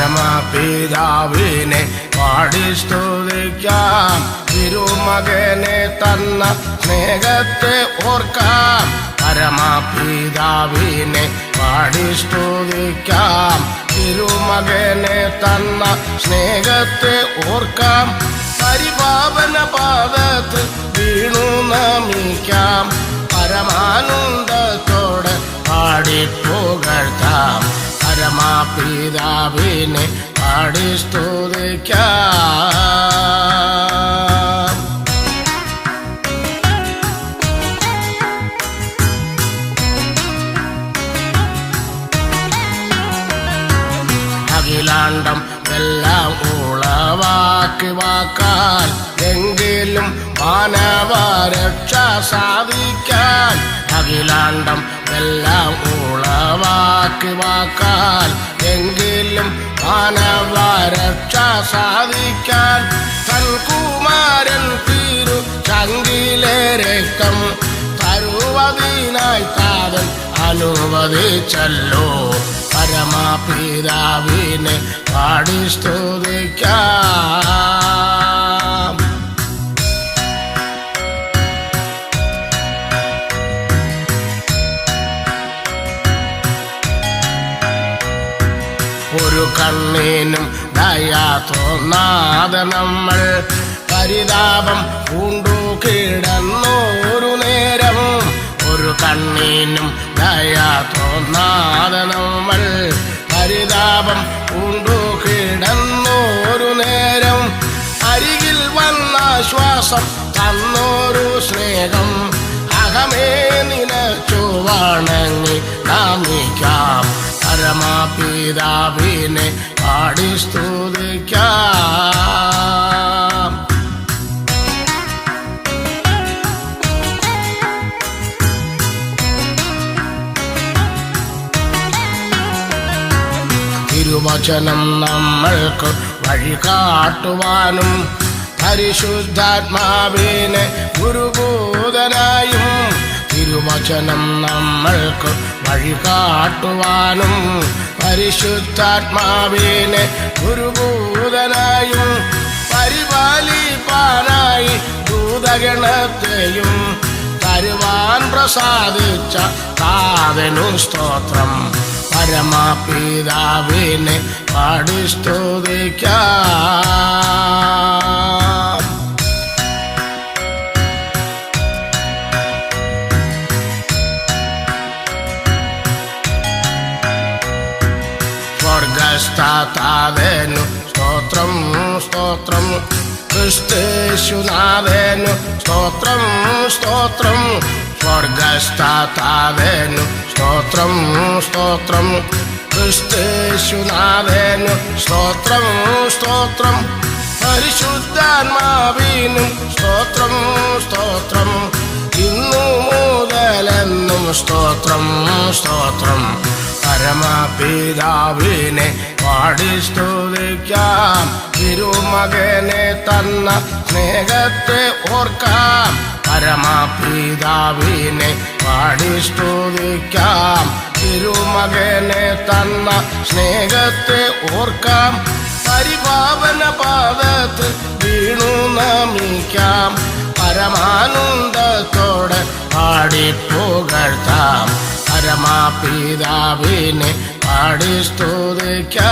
പരമപിതാവിനെ പാടി സ്തുതിക്കാം തിരുമകനെ തന്ന സ്നേഹത്തെ ഓർക്കാം. പരമപിതാവിനെ പാടി സ്തുതിക്കാം തിരുമകനെ തന്ന സ്നേഹത്തെ ഓർക്കാം. പരിപാവന പാദത്ത് വീണു നമിക്കാം. പരമാനന്ദത്തോടെ പാടി പരമാപിതാവിനെ പാടി സ്തുതിക്കാം അഖിലാണ്ടം എല്ലാം ഉളവാക്കി വാക്കാൻ എങ്കിലും മാനവരക്ഷ സാധിക്കാൻ. അഖിലാണ്ടം എല്ലാം ഉളവാക്കി വാക്കാൽ എങ്കിലും മാനവരക്ഷ സാധിക്കാൻ തൻകുമാരൻ തീരു ചങ്കിലെ രക്തം തരുവതിനായി താതൻ അനുവദിച്ചല്ലോ. പരമാപിതാവിനെ പാടി സ്തുതിക്കാം. കണ്ണീനും ദയാ തോന്നാതെ നമ്മൾ പരിതാപം പൂണ്ടു കിടന്നോരു നേരം. ഒരു കണ്ണീനും ദയാ തോന്നാതെ നമ്മൾ പരിതാപം പൂണ്ടു കിടന്നോരു നേരം. അരികിൽ വന്ന ശ്വാസം തന്നോരു സ്നേഹം. അകമേ നിനച്ചു വണങ്ങി നാമിക്കാം പരമാപിതാവിനെ പാടി സ്തുതിക്കാം. തിരുവചനം നമ്മൾക്ക് വഴി കാട്ടുവാനും പരിശുദ്ധാത്മാവിനെ ഗുരുഭൂതനായും തിരുവചനം നമ്മൾക്ക് വഴി കാട്ടുവാനും പരിശുദ്ധാത്മാവിനെ ഗുരുഭൂതനായും പരിപാലിപ്പാനായി ദൂതഗണത്തെയും തരുവാൻ പ്രസാദിച്ച താതനു സ്തോത്രം. പരമാപിതാവിനെ പാടി സ്തുതിക്കാം. സ്വർഗസ്ഥാതാവേനു സ്തോത്രം സ്തോത്രം. ക്രിസ്തുനാവേനു സ്തോത്രം സ്തോത്രം. സ്വർഗസ്ഥാതാവേനു സ്തോത്രം സ്തോത്രം. ക്രിസ്തുനാവേനു സ്തോത്രം സ്തോത്രം. പരിശുദ്ധാത്മാവിനും സ്തോത്രം സ്തോത്രം. ഇന്നു മുതലെന്നും സ്തോത്രം സ്തോത്രം. പരമപിതാവിനെ പാടി സ്തുതിക്കാം തിരുമകനെ തന്ന സ്നേഹത്തെ ഓർക്കാം. പരമപിതാവിനെ പാടി സ്തുതിക്കാം തിരുമകനെ തന്ന സ്നേഹത്തെ ഓർക്കാം. പരിപാവന പാദത്തിൽ വീണു നമിക്കാം. പരമാനന്ദത്തോടെ പാടി പരമാപിതാവിനെ പാടി സ്തുതിക്കാം